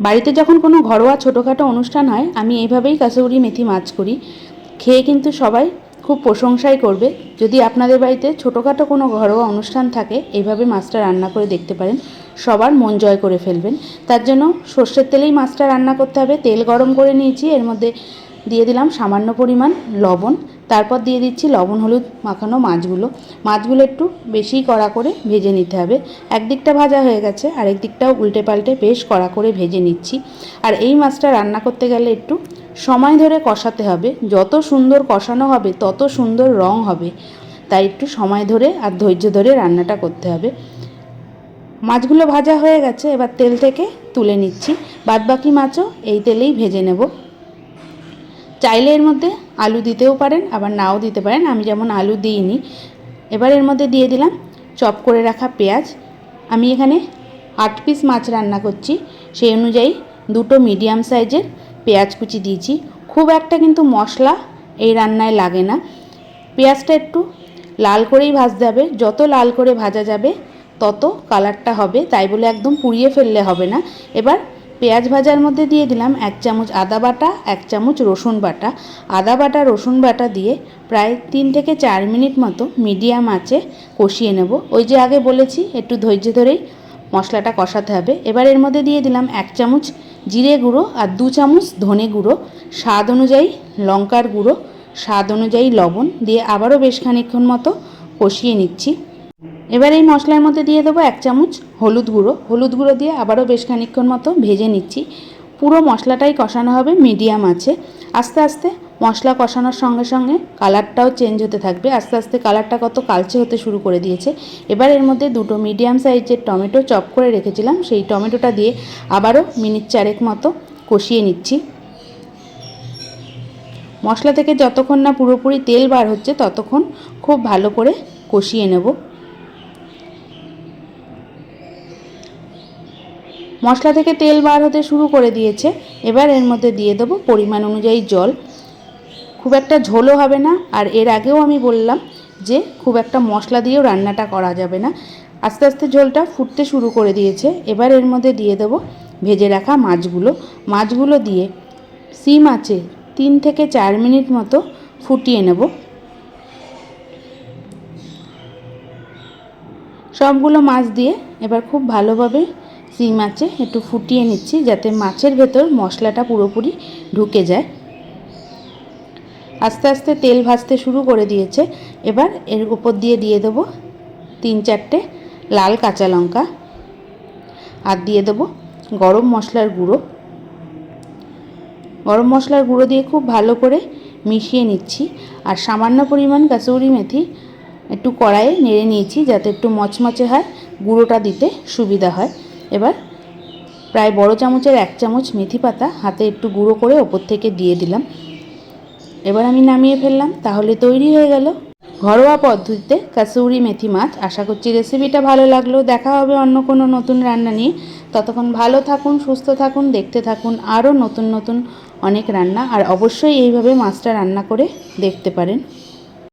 বাড়িতে যখন কোনো ঘরোয়া ছোটোখাটো অনুষ্ঠান হয়, আমি এইভাবেই কাসৌরি মেথি মাছ করি। খেয়ে কিন্তু সবাই খুব প্রশংসাই করবে। যদি আপনাদের বাড়িতে ছোটোখাটো কোনো ঘরোয়া অনুষ্ঠান থাকে, এইভাবে মাছটা রান্না করে দেখতে পারেন। সবার মন জয় করে ফেলবেন। তার জন্য সর্ষের তেলেই মাছটা রান্না করতে হবে। তেল গরম করে নিয়েছি। এর মধ্যে দিয়ে দিলাম সামান্য পরিমাণ লবণ। তারপর দিয়ে দিচ্ছি লবণ, হলুদ মাখানো মাছগুলো। মাছগুলো একটু বেশি কড়া করে ভেজে নিতে হবে। একদিকটা ভাজা হয়ে গেছে, আরেক দিকটাও উল্টে পাল্টে বেশ কড়া করে ভেজে নিচ্ছি। আর এই মাছটা রান্না করতে গেলে একটু সময় ধরে কষাতে হবে। যত সুন্দর কষানো হবে, তত সুন্দর রং হবে। তাই একটু সময় ধরে আর ধৈর্য ধরে রান্নাটা করতে হবে। মাছগুলো ভাজা হয়ে গেছে, এবার তেল থেকে তুলে নিচ্ছি। বাদবাকি মাছও এই তেলেই ভেজে নেব। চাইলে এর মধ্যে আলু দিতেও পারেন, আবার নাও দিতে পারেন। আমি যেমন আলু দিইনি, এবার এর মধ্যে দিয়ে দিলাম চপ করে রাখা পেঁয়াজ। আমি এখানে আট পিস মাছ রান্না করছি, সেই অনুযায়ী দুটো মিডিয়াম সাইজের পেঁয়াজ কুচি দিয়েছি। খুব একটা কিন্তু মশলা এই রান্নায় লাগে না। পেঁয়াজটা একটু লাল করেই ভাজতে হবে। যত লাল করে ভাজা যাবে, তত কালারটা হবে। তাই বলে একদম পুড়িয়ে ফেললে হবে না। এবার পেঁয়াজ ভাজার মধ্যে দিয়ে দিলাম এক চামচ আদা বাটা, এক চামচ রসুন বাটা। আদা বাটা, রসুন বাটা দিয়ে প্রায় তিন থেকে চার মিনিট মতো মিডিয়াম আঁচে কষিয়ে নেব। ওই যে আগে বলেছি, একটু ধৈর্য ধরেই মশলাটা কষাতে হবে। এবার এর মধ্যে দিয়ে দিলাম এক চামচ জিরে গুঁড়ো আর দু চামচ ধনে গুঁড়ো। স্বাদ অনুযায়ী লঙ্কার গুঁড়ো, স্বাদ অনুযায়ী লবণ দিয়ে আবারও বেশ খানিক্ষণ মতো কষিয়ে নিচ্ছি। এবার এই মশলার মধ্যে দিয়ে দেবো এক চামচ হলুদ গুঁড়ো। হলুদ গুঁড়ো দিয়ে আবারও বেশ খানিক্ষণ মতো ভেজে নিচ্ছি। পুরো মশলাটাই কষানো হবে মিডিয়াম আছে। আস্তে আস্তে মশলা কষানোর সঙ্গে সঙ্গে কালারটাও চেঞ্জ হতে থাকবে। আস্তে আস্তে কালারটা কত কালচে হতে শুরু করে দিয়েছে। এবার এর মধ্যে দুটো মিডিয়াম সাইজের টমেটো চপ করে রেখেছিলাম। সেই টমেটোটা দিয়ে আবারও মিনিট চারেক মতো কষিয়ে নিচ্ছি। মশলা থেকে যতক্ষণ না পুরোপুরি তেল বার হচ্ছে, ততক্ষণ খুব ভালো করে কষিয়ে নেব। মশলা থেকে তেল বার হতে শুরু করে দিয়েছে। এবার এর মধ্যে দিয়ে দেবো পরিমাণ অনুযায়ী জল। খুব একটা ঝোলও হবে না, আর এর আগেও আমি বললাম যে খুব একটা মশলা দিয়েও রান্নাটা করা যাবে না। আস্তে আস্তে ঝোলটা ফুটতে শুরু করে দিয়েছে। এবার এর মধ্যে দিয়ে দেবো ভেজে রাখা মাছগুলো। মাছগুলো দিয়ে সিম আছে, তিন থেকে চার মিনিট মতো ফুটিয়ে নেব। সবগুলো মাছ দিয়ে এবার খুব ভালোভাবে সিম আছে, একটু ফুটিয়ে নিচ্ছি যাতে মাছের ভেতর মশলাটা পুরোপুরি ঢুকে যায়। আস্তে আস্তে তেল ভাজতে শুরু করে দিয়েছে। এবার এর উপর দিয়ে দিয়ে দেবো তিন চারটে লাল কাঁচা লঙ্কা আর দিয়ে দেবো গরম মশলার গুঁড়ো। গরম মশলার গুঁড়ো দিয়ে খুব ভালো করে মিশিয়ে নিচ্ছি আর সামান্য পরিমাণ কাসৌরি মেথি একটু কড়াইয়ে নেড়ে নিয়েছি যাতে একটু মচমচে হয়, গুঁড়োটা দিতে সুবিধা হয়। এবার প্রায় বড় চামচের এক চামচ মেথি পাতা হাতে একটু গুঁড়ো করে ওপর থেকে দিয়ে দিলাম। এবার আমি নামিয়ে ফেললাম, তাহলে তৈরি হয়ে গেল। ঘরোয়া পদ্ধতিতে কাসৌরি মেথি মাছ। আশা করছি রেসিপিটা ভালো লাগল। দেখা হবে অন্য কোনো নতুন রান্না নিয়ে। ততক্ষণ ভালো থাকুন, সুস্থ থাকুন, দেখতে থাকুন। আরও নতুন নতুন অনেক রান্না। আর অবশ্যই এইভাবে মাছটা রান্না করে দেখতে পারেন।